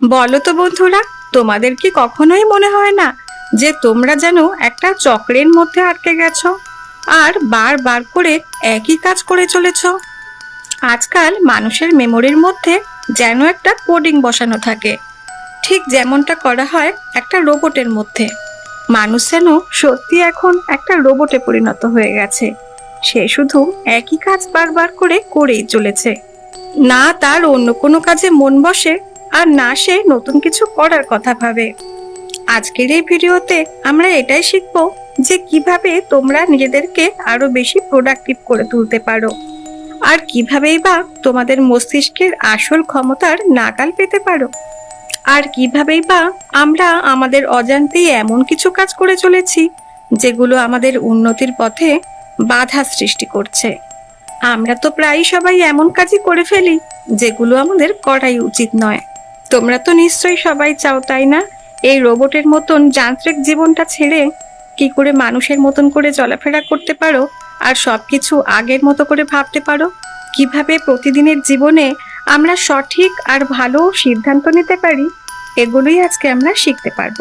বলো তো বন্ধুরা, তোমাদের কি কখনোই মনে হয় না যে তোমরা যেন একটা চক্রের মধ্যে আটকে গেছো আর বারবার করে একই কাজ করে চলেছ? আজকাল মানুষের মেমোরির মধ্যে যেন একটা কোডিং বসানো থাকে। ঠিক যেমনটা করা হয় একটা রোবটের মধ্যে। মানুষ যেন সত্যি এখন একটা রোবটে পরিণত হয়ে গেছে। সে শুধু একই কাজ বারবার করে করেই চলেছে। না তার অন্য কোনো কাজে মন বসে আর না সে নতুন কিছু করার কথা ভাবে। আজকের এই ভিডিওতে আমরা এটাই শিখব যে কীভাবে তোমরা নিজেদেরকে আরও বেশি প্রোডাক্টিভ করে তুলতে পারো। আর কিভাবেই বা তোমাদের মস্তিষ্কের আসল ক্ষমতার নাগাল পেতে পারো। আর কিভাবেই বা আমরা আমাদের অজান্তেই এমন কিছু কাজ করে চলেছি যেগুলো আমাদের উন্নতির পথে বাধা সৃষ্টি করছে। আমরা তো প্রায় সবাই এমন কাজই করে ফেলি যেগুলো আমাদের করাই উচিত নয়। তোমরা তো নিশ্চয়ই সবাই চাও, তাই না? এই রোবটের মতন যান্ত্রিক জীবনটা ছেড়ে কি করে মানুষের মতন করে চলাফেরা করতে পারো? আর সবকিছু আগের মতো করে ভাবতে পারো? কীভাবে প্রতিদিনের জীবনে আমরা সঠিক আর ভালো সিদ্ধান্ত নিতে পারি? এগুলোই আজকে আমরা শিখতে পারব।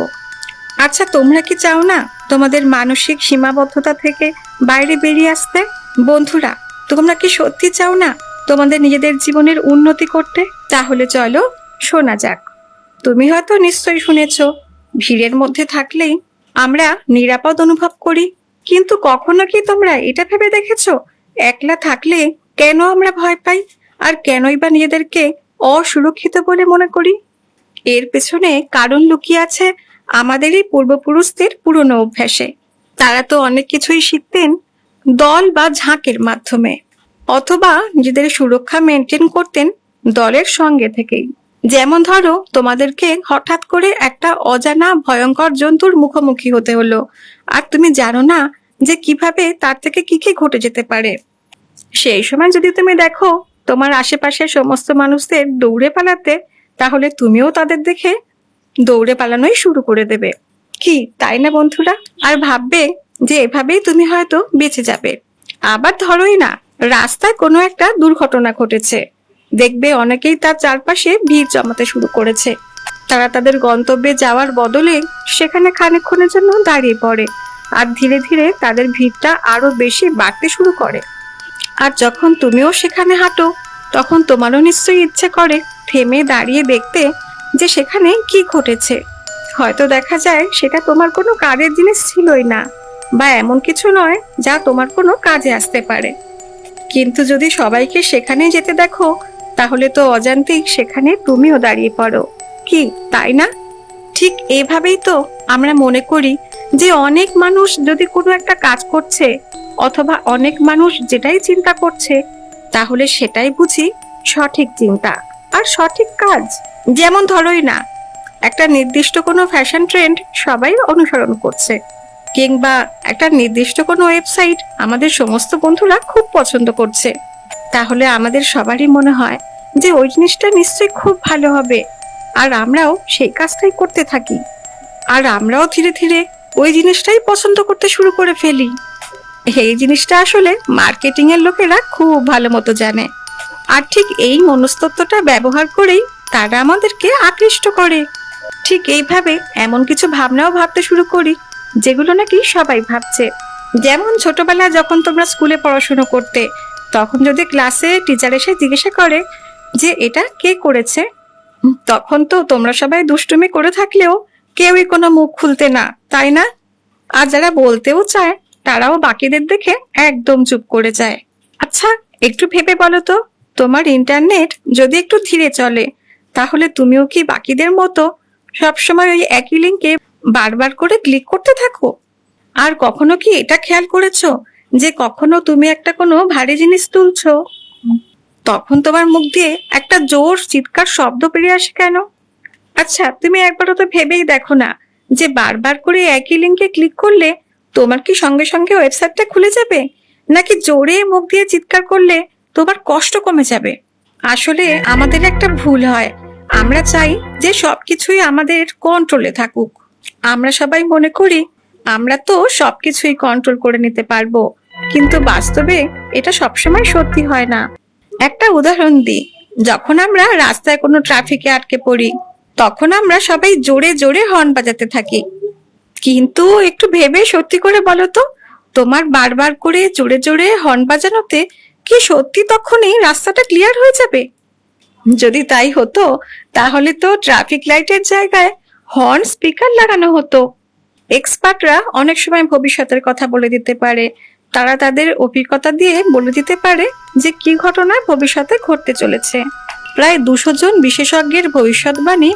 আচ্ছা তোমরা কি চাও না তোমাদের মানসিক সীমাবদ্ধতা থেকে বাইরে বেরিয়ে আসতে? বন্ধুরা, তোমরা কি সত্যি চাও না তোমাদের নিজেদের জীবনের উন্নতি করতে? তাহলে চলো শোনা যাক। তুমি হয়তো নিশ্চয়ই শুনেছ, ভিড়ের মধ্যে থাকলেই আমরা নিরাপদ অনুভব করি, কিন্তু কখনো কি তোমরা এটা ভেবে দেখেছ? একলা থাকলে কেন আমরা ভয় পাই? আর কেনই বা নিজেদেরকে অসুরক্ষিত বলে মনে করি? এর পেছনে কারণ লুকিয়ে আছে আমাদেরই পূর্বপুরুষদের পুরনো অভ্যাসে। তারা তো অনেক কিছুই শিখতেন দল বা ঝাঁকের মাধ্যমে, অথবা নিজেদের সুরক্ষা মেনটেন করতেন দলের সঙ্গে থেকেই। যেমন ধরো, তোমাদেরকে হঠাৎ করে একটা অজানা ভয়ঙ্কর জন্তুর মুখোমুখি হতে হলো। আর তুমি জানো না যে কীভাবে তার থেকে কি কি ঘটে যেতে পারে। সেই সময় যদি তুমি দেখো, তোমার আশেপাশের সমস্ত মানুষদের দৌড়ে পালাতে, তাহলে তুমিও তাদের দেখে দৌড়ে পালানোই শুরু করে দেবে। কি, তাই না বন্ধুরা? আর ভাববে যে এভাবেই তুমি হয়তো বেঁচে যাবে। আবার ধরোই না, রাস্তায় কোনো একটা দুর্ঘটনা ঘটেছে। দেখবে অনেকেই তার চারপাশে ভিড় জমাতে শুরু করেছে। তারা তাদের গন্তব্যে যাওয়ার বদলে সেখানে খানিকক্ষণের জন্য দাঁড়িয়ে পড়ে আর ধীরে ধীরে তাদের ভিড়টা আরও বেশি বাড়তে শুরু করে। আর যখন তুমিও সেখানে হাঁটো, তখন তোমারও নিশ্চয়ই ইচ্ছে করে থেমে দাঁড়িয়ে দেখতে যে সেখানে কি ঘটেছে। হয়তো দেখা যায় সেটা তোমার কোনো কাজের জিনিস ছিলই না বা এমন কিছু নয় যা তোমার কোনো কাজে আসতে পারে। কিন্তু যদি সবাইকে সেখানে যেতে দেখো তাহলে তো অজান্তেই সেখানে তুমিও দাঁড়িয়ে পড়ো। কি, তাই না? ঠিক এভাবেই তো আমরা মনে করি যে অনেক মানুষ যদি কোনো একটা কাজ করছে অথবা অনেক মানুষ যেটাই চিন্তা করছে, তাহলে সেটাই বুঝি সঠিক চিন্তা। আর সঠিক কাজ, যেমন ধরোই না, একটা নির্দিষ্ট কোনো ফ্যাশন ট্রেন্ড সবাই অনুসরণ করছে। কিংবা একটা নির্দিষ্ট কোনো ওয়েবসাইট আমাদের সমস্ত বন্ধুরা খুব পছন্দ করছে। তাহলে আমাদের সবারই মনে হয় যে ওই জিনিসটা নিশ্চয়ই খুব ভালো হবে। আর আমরাও সেই কাজটাই করতে থাকি। আর আমরাও ধীরে ধীরে ওই জিনিসটাই পছন্দ করতে শুরু করে ফেলি। এই জিনিসটা আসলে মার্কেটিং এর লোকেরা খুব ভালো মতো জানে। আর ঠিক এই মনস্তত্ত্বটা ব্যবহার করেই তারা আমাদেরকে আকৃষ্ট করে। ঠিক এইভাবে এমন কিছু ভাবনাও ভাবতে শুরু করি, যেগুলো নাকি সবাই ভাবছে। যেমন ছোটবেলায় যখন তোমরা স্কুলে পড়াশুনো করতে তখন যদি ক্লাসে টিচার এসে জিজ্ঞাসা করে যে এটা কে করেছে তখন তো তোমরা সবাই দুষ্টুমি করে থাকলেও কেউই কোনো মুখ খুলতে না, তাই না? আর যারা বলতেও চায়, তারাও বাকিদের দেখে একদম চুপ করে যায়। আচ্ছা একটু ভেবে বলো তো, তোমার ইন্টারনেট যদি একটু ধীরে চলে, তাহলে তুমিও কি বাকিদের মতো সবসময় ওই একই লিঙ্কে বারবার করে ক্লিক করতে থাকো? আর কখনো কি এটা খেয়াল করেছ যে কখনো তুমি একটা কোনো ভারী জিনিস তুলছো? তখন তোমার মুখ দিয়ে একটা জোর চিৎকার শব্দ বেরিয়ে আসে কেন? আচ্ছা তুমি একবারও তো ভেবেই দেখো না যে বারবার করে একই লিঙ্কে ক্লিক করলে তোমার কি সঙ্গে সঙ্গে ওয়েবসাইটটা খুলে যাবে? নাকি জোরে মুখ দিয়ে চিৎকার করলে তোমার কষ্ট কমে যাবে? আসলে আমাদের একটা ভুল হয়। আমরা চাই যে সবকিছুই আমাদের কন্ট্রোলে থাকুক। আমরা সবাই মনে করি আমরা তো সবকিছুই কন্ট্রোল করে নিতে পারব। কিন্তু বাস্তবে এটা সবসময় সত্যি হয় না। একটা উদাহরণ দিই। যখন আমরা রাস্তায় কোনো ট্রাফিকে আটকে পড়ি, তখন আমরা সবাই জোরে জোরে হর্ন বাজাতে থাকি। কিন্তু একটু ভেবে সত্যি করে বলো তো, তোমার বারবার করে জোরে জোরে হর্ন বাজানোতে কি সত্যি তখনই রাস্তাটা ক্লিয়ার হয়ে যাবে? যদি তাই হতো, তাহলে তো ট্রাফিক লাইটের জায়গায় হর্ন স্পিকার লাগানো হতো। এক্সপার্টরা অনেক সময় ভবিষ্যতের কথা বলে দিতে পারে। তারা তাদের অভিজ্ঞতা দিয়ে বলে দিতে পারে যে কি ঘটনা ভবিষ্যতে ঘটতে চলেছে। প্রায় দুশো জন বিশেষজ্ঞের ভবিষ্যৎবাণী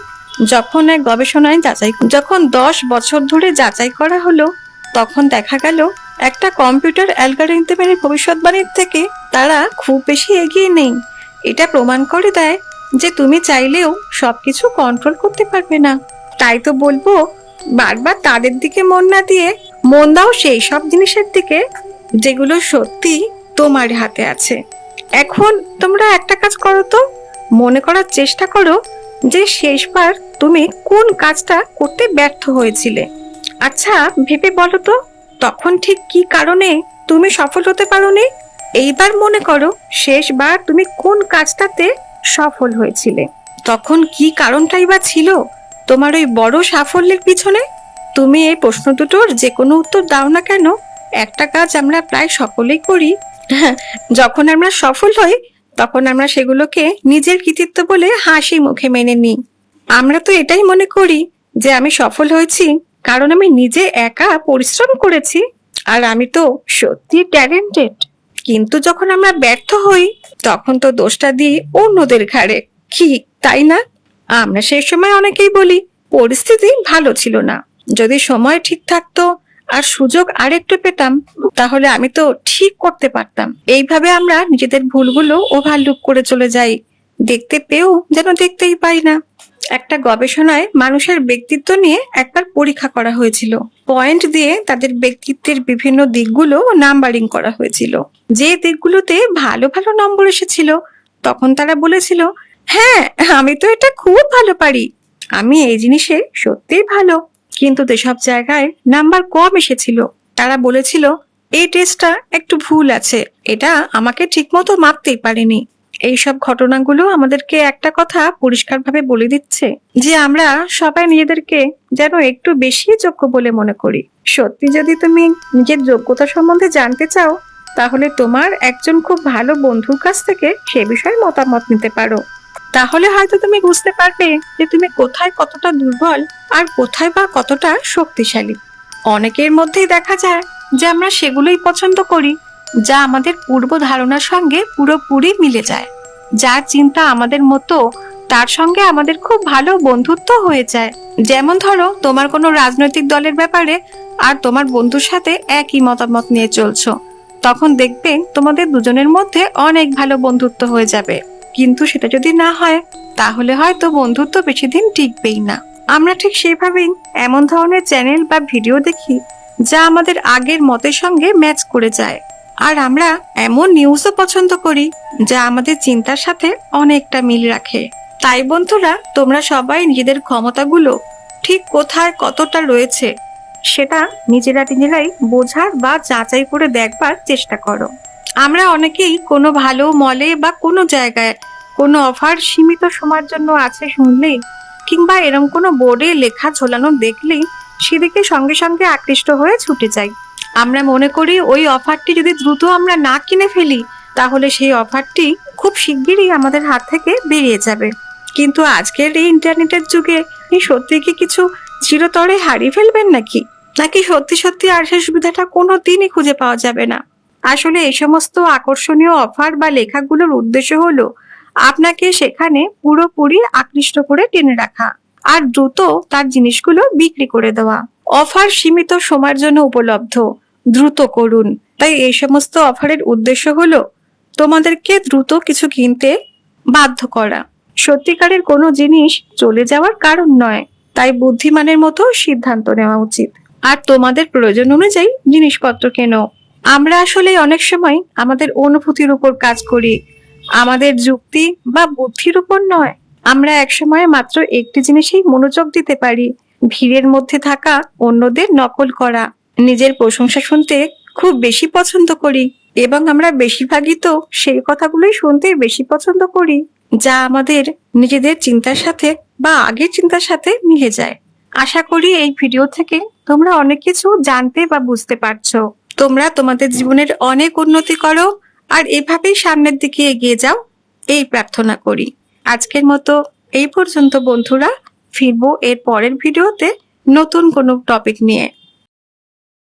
যখন এক গবেষণায় যাচাই যখন দশ বছর ধরে যাচাই করা হলো, তখন দেখা গেল একটা কম্পিউটার অ্যালগারিদমের ভবিষ্যৎবাণীর থেকে তারা খুব বেশি এগিয়ে নেই। এটা প্রমাণ করে দেয় যে তুমি চাইলেও সবকিছু কন্ট্রোল করতে পারবে না। তাই তো বলব বারবার তাদের দিকে মন না দিয়ে মন দাও সেই সব জিনিসের দিকে যেগুলো সত্যি তোমার হাতে আছে। এখন তোমরা একটা কাজ করো তো, মনে করার চেষ্টা করো যে শেষবার তুমি কোন কাজটা করতে ব্যর্থ হয়েছিলে। আচ্ছা ভেবে বলো তো, তখন ঠিক কি কারণে তুমি সফল হতে পারোনি? এইবার মনে করো শেষবার তুমি কোন কাজটাতে সফল হয়েছিলে। তখন কি কারণটাই বা ছিল? তোমার ওই বড় সাফল্যের পিছনে তুমি এই প্রশ্ন দুটোর যে কোনো উত্তর দাও না কেন, একটা কাজ আমরা প্রায় সকলেই করি। যখন আমরা সফল হই, তখন আমরা সেগুলোকে নিজের কৃতিত্ব বলে হাসি মুখে মেনে নিই। আমরা তো এটাই মনে করি যে আমি সফল হয়েছি কারণ আমি নিজে একা পরিশ্রম করেছি আর আমি তো সত্যি ট্যালেন্টেড। কিন্তু যখন আমরা ব্যর্থ হই, তখন তো দোষটা দিই অন্যদের ঘাড়ে। কি, তাই না? আমরা সেই সময় অনেকেই বলি, পরিস্থিতি ভালো ছিল না। যদি সময় ঠিক থাকতো আর সুযোগ আরেকটু পেতাম, তাহলে আমি তো ঠিক করতে পারতাম। এইভাবে আমরা নিজেদের ভুলগুলো ওভারলুক করে চলে যাই। দেখতে পেয়েও যেন দেখতেই পাই না। একটা গবেষণায় মানুষের ব্যক্তিত্ব নিয়ে একবার পরীক্ষা করা হয়েছিল। পয়েন্ট দিয়ে তাদের ব্যক্তিত্বের বিভিন্ন দিকগুলো নাম্বারিং করা হয়েছিল। যে দিকগুলোতে ভালো ভালো নম্বর এসেছিল, তখন তারা বলেছিল হ্যাঁ আমি তো এটা খুব ভালো পারি। আমি এই জিনিসে সত্যিই ভালো। কিন্তু যেসব জায়গায় নাম্বার কম এসেছিল, তারা বলেছিল, এই টেস্টটা একটু ভুল আছে। এটা আমাকে ঠিকমতো মাপতেই পারেনি। এইসব ঘটনাগুলো আমাদেরকে একটা কথা পরিষ্কারভাবে বলে দিচ্ছে যে, আমরা সবাই নিজেদেরকে যেন একটু বেশি যোগ্য বলে মনে করি। সত্যি যদি তুমি নিজের যোগ্যতা সম্বন্ধে জানতে চাও, তাহলে তোমার একজন খুব ভালো বন্ধুর কাছ থেকে সে বিষয়ে মতামত নিতে পারো। তাহলে হয়তো তুমি বুঝতে পারবে যে তুমি কোথায় কতটা দুর্বল আর কোথায় বা কতটা শক্তিশালী। অনেকের মধ্যেই দেখা যায় যে আমরা সেগুলোই পছন্দ করি, যা আমাদের পূর্ব ধারণার সঙ্গে পুরোপুরি মিলে যায়। যার চিন্তা আমাদের মতো, তার সঙ্গে আমাদের খুব ভালো বন্ধুত্ব হয়ে যায়। যেমন ধরো, তোমার কোনো রাজনৈতিক দলের ব্যাপারে আর তোমার বন্ধুর সাথে একই মতামত নিয়ে চলছো। তখন দেখবে তোমাদের দুজনের মধ্যে অনেক ভালো বন্ধুত্ব হয়ে যাবে। কিন্তু সেটা যদি না হয়, তাহলে হয়তো বন্ধুত্ব বেশি দিন টিকবেই না। আমরা ঠিক সেভাবেই এমন ধরনের চ্যানেল বা ভিডিও দেখি, যা আমাদের আগের মতের সঙ্গে ম্যাচ করে যায়। আর আমরা এমন নিউজও পছন্দ করি, যা আমাদের চিন্তার সাথে অনেকটা মিল রাখে। তাই বন্ধুরা, তোমরা সবাই নিজেদের ক্ষমতাগুলো ঠিক কোথায় কতটা রয়েছে, সেটা নিজেরা নিজেরাই বোঝার বা যাচাই করে দেখবার চেষ্টা করো। আমরা অনেকেই কোনো ভালো মলে বা কোনো জায়গায় কোনো অফার সীমিত সময়ের জন্য আছে শুনলেই কিংবা এরম কোনো বোর্ডে লেখা ঝোলানো দেখলেই সেদিকে সঙ্গে সঙ্গে আকৃষ্ট হয়ে ছুটে যাই। আমরা মনে করি ওই অফারটি যদি দ্রুত আমরা না কিনে ফেলি, তাহলে সেই অফারটি খুব শিগগিরই আমাদের হাত থেকে বেরিয়ে যাবে। কিন্তু আজকের এই ইন্টারনেটের যুগে সত্যি কি কিছু চিরতরে হারিয়ে ফেলবেন নাকি? নাকি সত্যি সত্যি আর সেই সুবিধাটা কোনো দিনই খুঁজে পাওয়া যাবে না? আসলে এই সমস্ত আকর্ষণীয় অফার বা লেখাগুলোর উদ্দেশ্য হলো আপনাকে সেখানে পুরোপুরি আকৃষ্ট করে টেনে রাখা আর দ্রুত তার জিনিসগুলো বিক্রি করে দেওয়া। অফার সীমিত সময়ের জন্য উপলব্ধ। দ্রুত করুন। তাই এই সমস্ত অফারের উদ্দেশ্য হলো তোমাদেরকে দ্রুত কিছু কিনতে বাধ্য করা। সত্যিকারের কোনো জিনিস চলে যাওয়ার কারণ নয়। তাই বুদ্ধিমানের মতো সিদ্ধান্ত নেওয়া উচিত। আর তোমাদের প্রয়োজন অনুযায়ী জিনিসপত্র কেনো। আমরা আসলে অনেক সময় আমাদের অনুভূতির উপর কাজ করি। আমাদের যুক্তি বা বুদ্ধির উপর নয়। আমরা একসময় মাত্র একটি জিনিসেই মনোযোগ দিতে পারি, ভিড়ের মধ্যে থাকা অন্যদের নকল করা। নিজের প্রশংসা শুনতে খুব বেশি পছন্দ করি এবং আমরা বেশিরভাগই তো সেই কথাগুলোই শুনতে বেশি পছন্দ করি, যা আমাদের নিজেদের চিন্তার সাথে বা আগের চিন্তার সাথে মিলে যায়। আশা করি এই ভিডিও থেকে তোমরা অনেক কিছু জানতে বা বুঝতে পারছ। তোমরা তোমাদের জীবনের অনেক উন্নতি করো আর এভাবেই সামনের দিকে এগিয়ে যাও, এই প্রার্থনা করি। আজকের মতো এই পর্যন্ত বন্ধুরা, ফিরবো এর পরের ভিডিওতে নতুন কোনো টপিক নিয়ে।